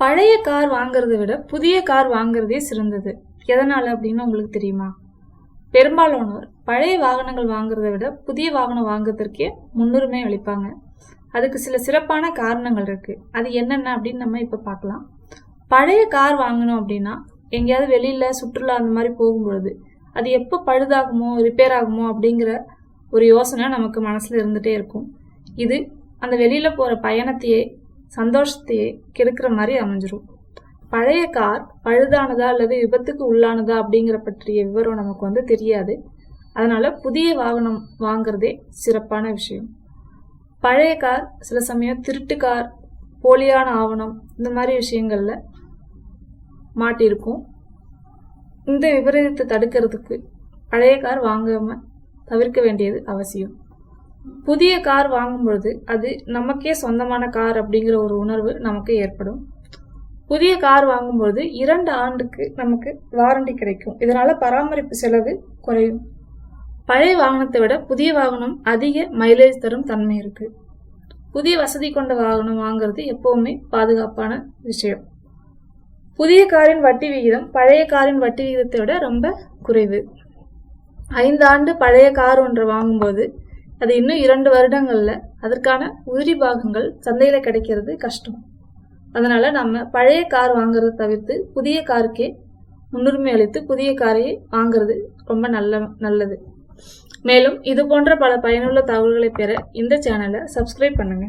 பழைய கார் வாங்குறதை விட புதிய கார் வாங்குறதே சிறந்தது. எதனால் அப்படின்னு உங்களுக்கு தெரியுமா? பெரும்பாலானோர் பழைய வாகனங்கள் வாங்குறதை விட புதிய வாகனம் வாங்குறதற்கே முன்னுரிமை அளிப்பாங்க. அதுக்கு சில சிறப்பான காரணங்கள் இருக்குது அது என்னென்ன அப்படின்னு நம்ம இப்போ பார்க்கலாம். பழைய கார் வாங்கணும் அப்படின்னா எங்கேயாவது வெளியில் சுற்றுலா அந்த மாதிரி போகும்பொழுது அது எப்போ பழுதாகுமோ ரிப்பேர் ஆகுமோ அப்படிங்கிற ஒரு யோசனை நமக்கு மனசில் இருந்துகிட்டே இருக்கும். இது அந்த வெளியில் போகிற பயணத்தையே சந்தோஷத்தையே கெடுக்கிற மாதிரி அமைஞ்சிரும். பழைய கார் பழுதானதா அல்லது விபத்துக்கு உள்ளானதா அப்படிங்கிற பற்றிய விவரம் நமக்கு வந்து தெரியாது. அதனால புதிய வாகனம் வாங்குறதே சிறப்பான விஷயம். பழைய கார் சில சமயம் திருட்டு கார் போலியான ஆவணம் இந்த மாதிரி விஷயங்களில் மாட்டியிருக்கும். இந்த விபரீதத்தை தடுக்கிறதுக்கு பழைய கார் வாங்காமல் தவிர்க்க வேண்டியது அவசியம். புதிய கார் வாங்கும் பொழுது அது நமக்கே சொந்தமான கார் அப்படிங்கிற ஒரு உணர்வு நமக்கு ஏற்படும். புதிய கார் வாங்கும்பொழுது இரண்டு ஆண்டுக்கு நமக்கு வாரண்டி கிடைக்கும். இதனால பராமரிப்பு செலவு குறையும். பழைய வாகனத்தை விட புதிய வாகனம் அதிக மைலேஜ் தரும் தன்மை இருக்கு. புதிய வசதி கொண்ட வாகனம் வாங்குறது எப்பவுமே பாதுகாப்பான விஷயம். புதிய காரின் வட்டி விகிதம் பழைய காரின் வட்டி விகிதத்தை விட ரொம்ப குறைவு. ஐந்து ஆண்டு பழைய கார் ஒன்று வாங்கும்போது அது இன்னும் இரண்டு வருடங்கள்ல அதற்கான உதிரி பாகங்கள் சந்தையில கிடைக்கிறது கஷ்டம். அதனால நம்ம பழைய கார் வாங்குறத தவிர்த்து புதிய காருக்கே முன்னுரிமை அளித்து புதிய காரையே வாங்குறது ரொம்ப நல்ல நல்லது. மேலும் இது போன்ற பல பயனுள்ள தகவல்களை பெற இந்த சேனலை சப்ஸ்கிரைப் பண்ணுங்க.